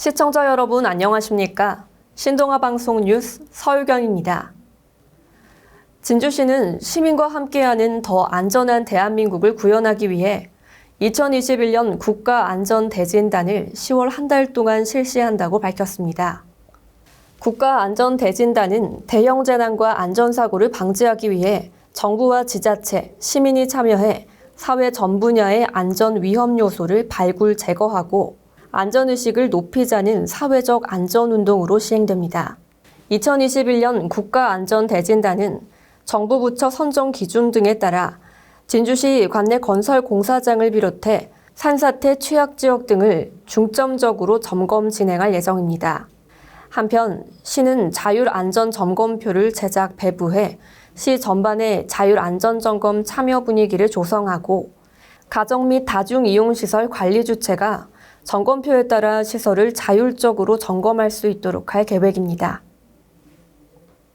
시청자 여러분 안녕하십니까? 신동아 방송 뉴스 서유경입니다. 진주시는 시민과 함께하는 더 안전한 대한민국을 구현하기 위해 2021년 국가안전대진단을 10월 한 달 동안 실시한다고 밝혔습니다. 국가안전대진단은 대형 재난과 안전사고를 방지하기 위해 정부와 지자체, 시민이 참여해 사회 전 분야의 안전 위험 요소를 발굴 제거하고 안전의식을 높이자는 사회적 안전운동으로 시행됩니다. 2021년 국가안전대진단은 정부 부처 선정 기준 등에 따라 진주시 관내 건설 공사장을 비롯해 산사태 취약 지역 등을 중점적으로 점검 진행할 예정입니다. 한편 시는 자율 안전 점검표를 제작 배부해 시 전반에 자율 안전 점검 참여 분위기를 조성하고 가정 및 다중 이용 시설 관리 주체가 점검표에 따라 시설을 자율적으로 점검할 수 있도록 할 계획입니다.